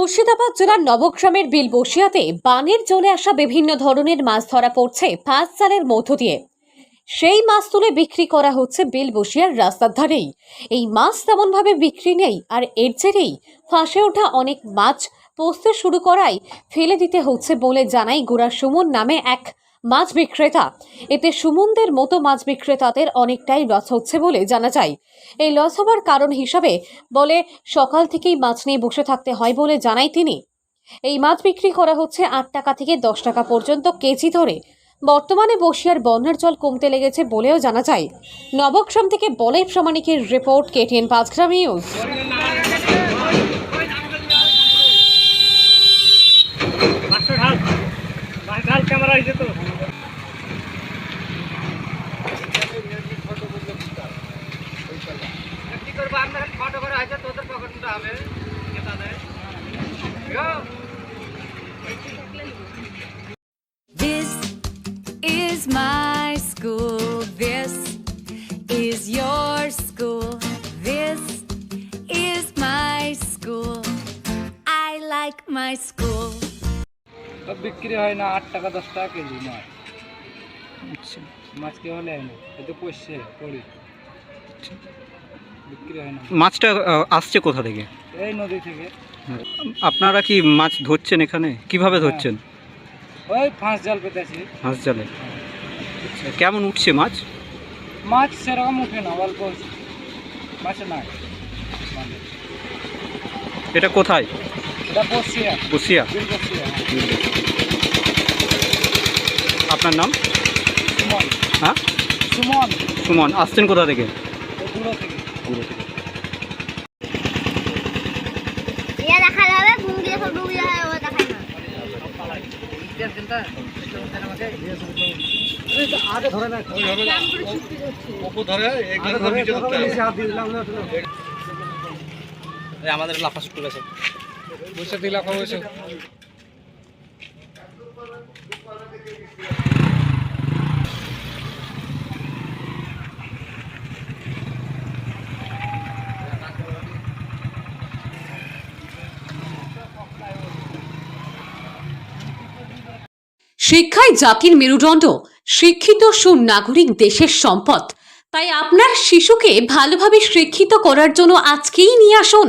মুর্শিদাবাদ জেলার নবগ্রামের বিল বসিয়াতে বানের চলে আসা বিভিন্ন ধরনের মাছ ধরা পড়ছে পাঁচ সালের মধ্য দিয়ে। সেই মাছ তুলে বিক্রি করা হচ্ছে বিল বসিয়ার রাস্তার ধারেই। এই মাছ তেমনভাবে বিক্রি নেই আর এর জেরেই ফাঁসে ওঠা অনেক মাছ পৌঁছতে শুরু করায় ফেলে দিতে হচ্ছে বলে জানাই গোড়া সুমন নামে এক মাছ বিক্রেতা। এতে সুমনদের মতো মাছ বিক্রেতাদের অনেকটাই লস হচ্ছে বলে জানা যায়। এই লস হবার কারণ হিসাবে বলে সকাল থেকেই মাছ নিয়ে বসে থাকতে হয় বলে জানাই তিনি। এই মাছ বিক্রি করা হচ্ছে আট টাকা থেকে দশ টাকা পর্যন্ত কেজি ধরে। বর্তমানে বসিয়ার বন্যার জল কমতে লেগেছে বলেও জানা যায়। নবগ্রাম থেকে বলাই প্রামাণিকের রিপোর্ট কেটিএন পাঁচগ্রাম নিউজ। কি করব আমরা ফটো করা হয়েছে তোদের পকেটটা হবে নেতাদের বিক্রি হয় না আট টাকা দশ টাকা কেজি মাছ মাছ কি হলে হয় না এতে পড়ছে পড়ি বিক্রি হয় না। মাছটা আসছে কোথা থেকে? এই নদী থেকে। আপনারা কি মাছ ধরছেন এখানে? কীভাবে ধরছেন? ওই ফাঁস জাল পেতেছি। মাছ জালে। আচ্ছা, কেমন উঠছে মাছ? মাছ সেরকম উঠে না অল্প মাছ মানে এটা কোথায়? বসিয়া। বসিয়া? আপনার নাম? সুমন। হ্যাঁ? সুমন। সুমন আসছেন কোথা থেকে? আমাদের লাফা শুট করেছে। বসে শিক্ষাই জাতির মেরুদণ্ড, শিক্ষিত সুনাগরিক দেশের সম্পদ। তাই আপনার শিশুকে ভালোভাবে শিক্ষিত করার জন্য আজকেই নিয়ে আসুন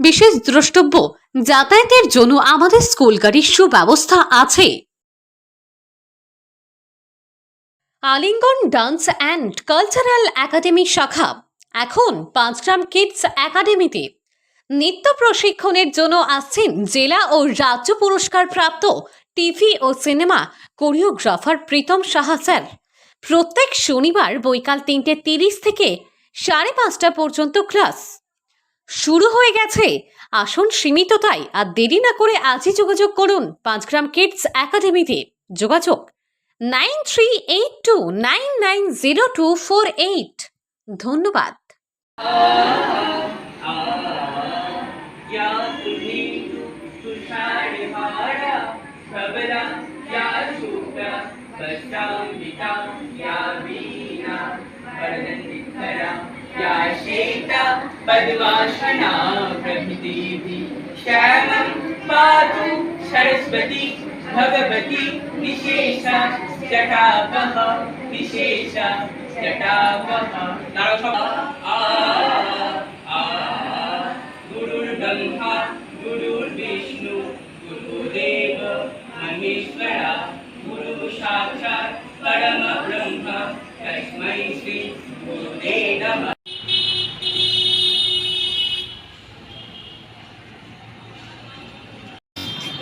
বিশেষ দ্রষ্টব্য, যাতায়াতের জন্য আমাদের স্কুল গাড়ির সুব্যবস্থা আছে। আলিঙ্গন ডান্স অ্যান্ড কালচারাল একাডেমি শাখা, এখন পাঁচগ্রাম কিডস একাডেমিতে। নৃত্য প্রশিক্ষণের জন্য আসছেন জেলা ও রাজ্য পুরস্কার প্রাপ্ত টিভি ও cinema choreographer Pritam Saha sir. প্রত্যেক শনিবার বৈকাল তিনটে তিরিশ থেকে সাড়ে পাঁচটা পর্যন্ত ক্লাস। শুরু হয়ে গেছে। আসন সীমিত তাই, আর দেরি না করে আজই যোগাযোগ করুন পাঁচ গ্রাম কিডস একাডেমিতে। যোগাযোগ nine three eight two nine nine zero two four eight. ধন্যবাদ। पद्मासना प्रभृतिभिः श्यामं पातु सरस्वती भगवती विशेष जटाकः विशेष आ आ गुरुर्ब्रह्मा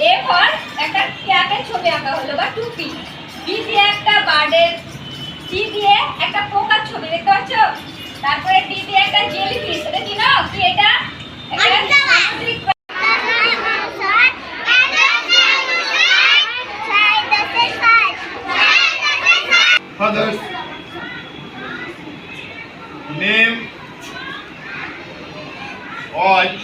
এরপর একটা ক্যাপের ছবি আঁকা হলো বা টুপি বি দিয়ে একটা বার্ডের সি দিয়ে একটা পোকার ছবি দেখতে পাচ্ছ তারপরে টি দিয়ে একটা জেলি ফিশ এটা না কি এটা আচ্ছা, আচ্ছা। Others. Name. Odd.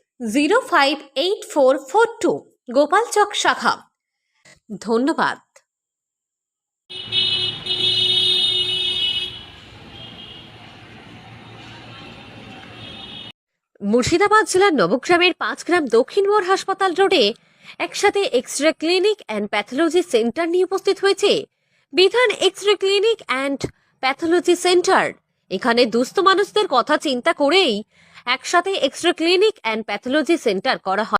Zero five eight four four two Gopalchak শাখা। ধন্যবাদ। মুর্শিদাবাদ জেলার নবগ্রামের পাঁচগ্রাম দক্ষিণ মোড় হাসপাতাল রোডে একসাথে X ray clinic and pathology centre নিয়ে উপস্থিত হয়েছে বিধান X ray clinic and pathology centre. এখানে দুস্থ মানুষদের কথা চিন্তা করেই একসাথে extra clinic and pathology centre করা হয়।